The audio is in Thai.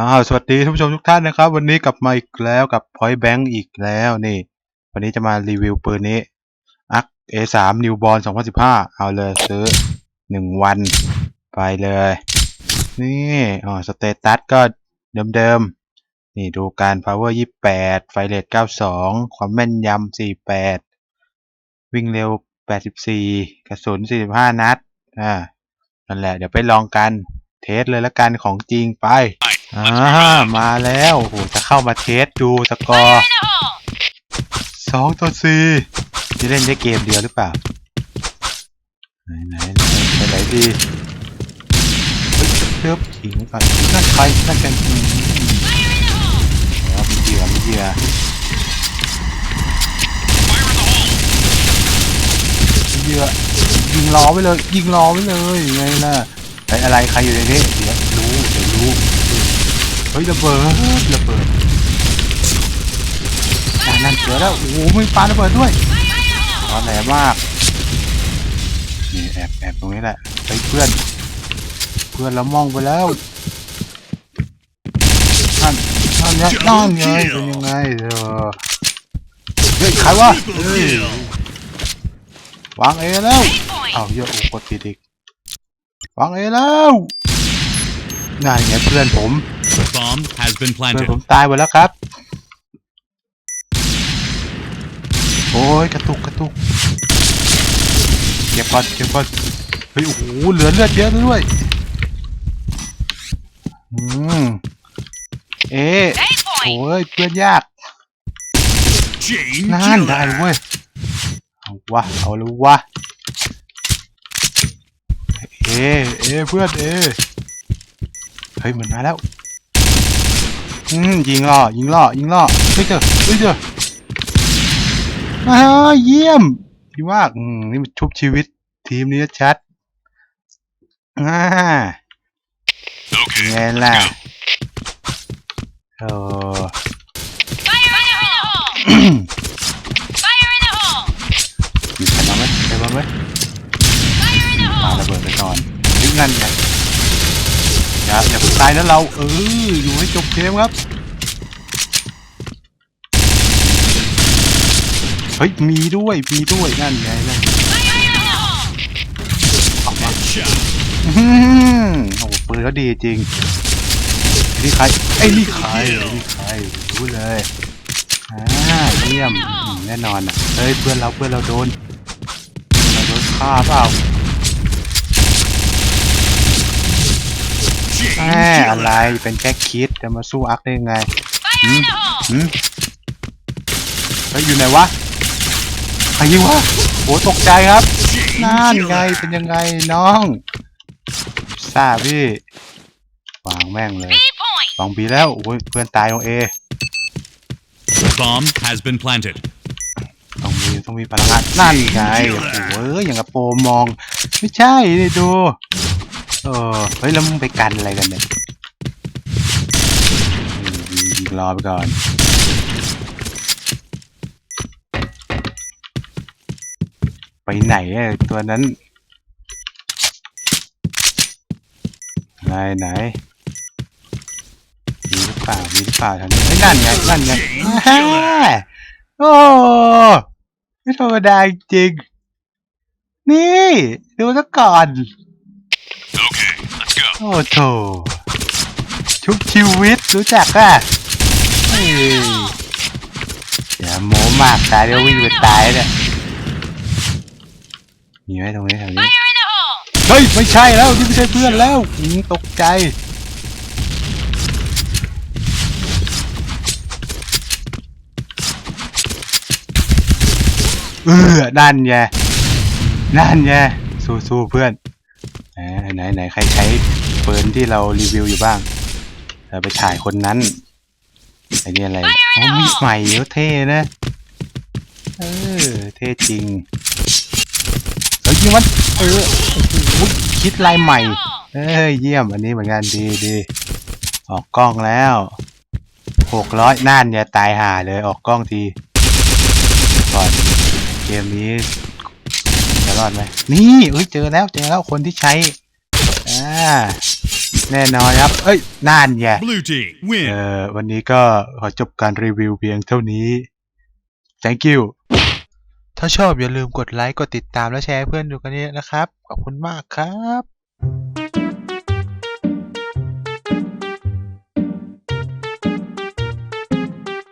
อ้าวสวัสดีท่านผู้ชมทุกท่านนะครับ วันนี้กลับมาอีกแล้วกับ Point Bank อีกแล้วนี่ วันนี้จะมารีวิวปืนนี้อัก A3 Newborn 2015 เอาเลยซื้อ 1 วัน ไปเลย นี่อ๋อสเตตัสก็เดิมๆ นี่ดูการ power 28 ไฟเรท92 ความแม่นยำ48 วิ่งเร็ว 84 กระสุน 45 นัดอ่านั่นแหละ เดี๋ยวไปลองกัน เทสเลยละกันของจริงไปอ่ามาแล้วโอ้โหจะเข้ามาเทสดูสกอร์สองต่อสี่จะเล่นได้เกมเดียวหรือเปล่า ไหนไหนไหนไปไหนดีเฮ้ยเทิบขิงก่อนนั่นใครนั่นกันอืมอ๋อมีเหยื่อมีเหยื่อเหยื่อยิงล้อไว้เลย ยิงล้อไว้เลยไงล่ะ ไอ้อะไรใครอยู่ในนี้เดี๋ยวรู้เดี๋ยวรู้เฮ้ยระเบิดระเบิดอ่านั่นเจอแล้วโอ้โหมีปาระเบิดด้วยตอนแหลมากนี่แอบแอบตรงนี้แหละไปเพื่อน เพื่อนเรามองไปแล้วนั่นนั่นไงนั่นไงเป็นยังไงเออเฮ้ยใครวะเฮ้ยวางเอแล้วเอาเยอะโอ้กดผิดอีก วางเอแล้วนั่นไงเพื่อนผม Bomb has been เพื่อน planted. ผมตายหมดแล้วครับ โอ้ยกระตุกกระตุกเก็บก่อนเก็บก่อนเฮ้ยโอ้โหเหลือเลือดเยอะด้วยอืมเอ๊ะโอ้ยเพื่อนยาก Chain นั่นได้ killer. เว้ย เอาวะเอาเลยวะ เอเอเพื่อนเอเฮ้ยมันมาแล้วอืมยิงล่อยิงล่อยิงล่อเฮ้ยเจอเฮ้ยเจออ้าวเยี่ยมดีมากอืมนี่มันชุบชีวิตทีมนี้ชัดอ่า Okay. ไงล่ะโอ้มีใครมาไหมใครมาไหมปาระเบิดไปก่อน นั่นไงอย่าอย่าเพิ่งตายนะเรา เออ อยู่ให้จบเกมครับ เฮ้ย มีด้วย มีด้วย นั่นไงนั่นออกมาอื้อหือโอ้โหปืนเขาดีจริง นี่ใครไอ้นี่ใครนี่ใครรู้เลยอ่าเยี่ยมอืมแน่นอนอะ เฮ้ย เพื่อนเรา เพื่อนเราโดน เราโดนฆ่าเปล่า Chain แหม อะไร killer. เป็นแค่คิดจะมาสู้อักได้ยังไง Fire in the hole! หืมเฮ้ยอยู่ไหนวะใครยิงวะโหตกใจครับ Chain นั่นไง killer. เป็นยังไงน้องทราบพี่วางแม่งเลย B point! สองปีแล้วโอ้ยเพื่อนตายของเอ Bomb has been planted. ต้องมีต้องมีพลังงานนั่นไงโอ้โหเอ้ยอย่างกับโปรมอง ไม่ใช่นี่ดู เออเฮ้ยแล้วมึงไปกันอะไรกันเนี่ยอืมยิงรอไปก่อนไปไหนอะตัวนั้นไหนไหนมีหรือเปล่ามีหรือเปล่าทางนี้เฮ้ยนั่นไงนั่นไงอ่าโอ้ไม่ธรรมดาจริง นี่ ดูซะก่อน Okay, let's go. โอ้โถชุบชีวิตรู้จักอะเฮ้ยอย่าโม้มากตายเดี๋ยววิ่งไปตายเนี่ยมีไหมตรงนี้แถวนี้ Fire in the hole! เฮ้ยไม่ใช่แล้วนี่ไม่ใช่เพื่อนแล้วอืมตกใจเออนั่นไงนั่นไงสู้สู้เพื่อน ไหนไหนไหนใครใช้ปืนที่เรารีวิวอยู่บ้างเราไปถ่ายคนนั้นไอ้นี่อะไรอ๋อมีดใหม่เยอะเท่นะ เออ เท่จริงเฮ้ยยิงมันเออโอ้โหคิดลายใหม่ เอ้ยเยี่ยมอันนี้เหมือนกันดีดีออกกล้องแล้วหกร้อยน่านอย่าตายห่าเลยออกกล้องทีก่อนเกมนี้จะ รอดไหมนี่เอ้ยเจอแล้วเจอแล้วคนที่ใช้อ่าแน่นอนครับ เอ้ยน่านไง Blue team เอ win. อวันนี้ก็ขอจบการรีวิวเพียงเท่านี้ thank you ถ้าชอบอย่าลืมกดไลค์ กดติดตามและแชร์ให้เพื่อนดูกันเยอะนะครับ ขอบคุณมากครับ